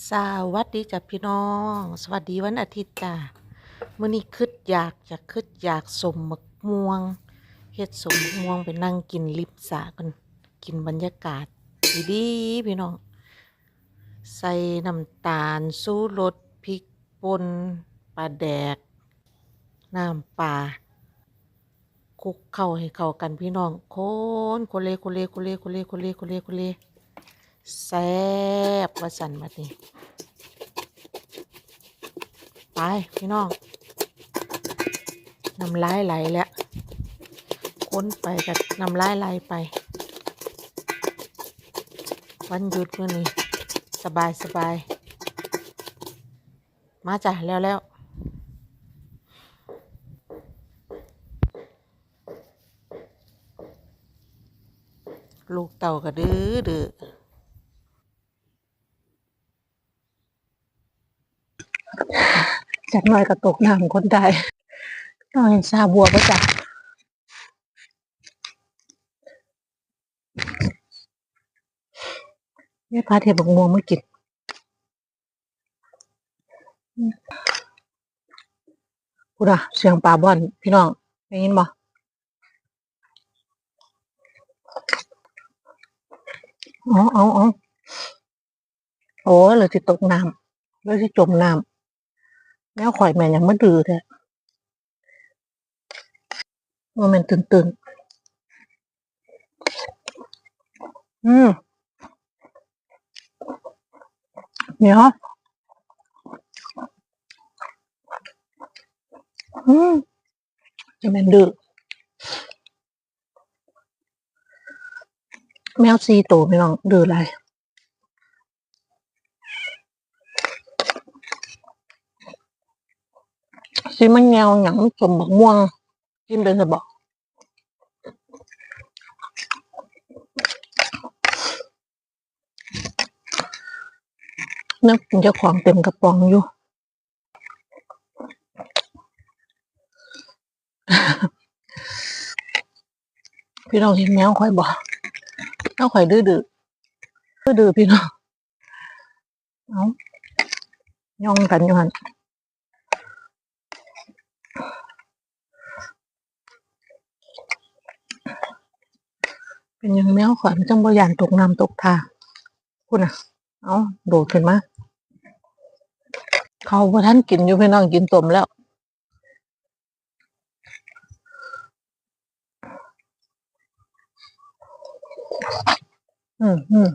สวัสดีจ้ะพี่น้อง สวัสดีวันอาทิตย์จ้ะมื้อนี้คึดอยากจะคึดอยากสมมะม่วงเฮ็ดสมมะม่วงไปนั่งกินริมสระกันกินบรรยากาศดีๆพี่น้อง ใส่น้ำตาลสู้รสพริกป่นปลาแดก น้ำปลาคุกเข้าให้เข้ากันพี่น้อง คนโคเลโคเลโคเลโคเลโคเลโคเลโคเล แซ่บว่าสันบัดนี้ไปพี่น้องน้ำลายไหลแล้วค้นไปกับน้ำลายไหลไป วันหยุดมื้อนี้สบายสบายมาจ้ะแล้วแล้วลูกเต่าก็ดื้อดื้อ จากหน่อยก็ตกน้ำคนใดต้องเห็นซาบัวก็จับเนี่ยพาเทบกม่วงมากินพูดอะเสียงปลาบ่อน พี่น้องได้ยินบ่อ๋ออ๋ออ๋อโอ้เลยที่ตกน้ำเลยที่จมน้ำ แมวข่อยแม่นยังไมาดื้อแท้ว่ามันตื่นตื่นอืมเดี๋ยวอืมจะแม่นดื้อแมวซีโตไม่ลองดื้ออะไร สิมันแนวหยังสมบักม่วงกินเป็นสบอกนึกเจ้าของเต็มกระป๋องอยู่ พี่น้องเห็นแมวค่อยบอกแมวค่อยดื้อดื้อดื้อดื้อพี่น้องเอาย่องกันอยู่หัน เป็นยังแมวขวัญจังบ่ยานตกน้ำตกท่าคุณอะ เอาโดดขึ้นมา เขาพ่ท่านกินอยู่พี่น้องกินต้มแล้วอืมอืม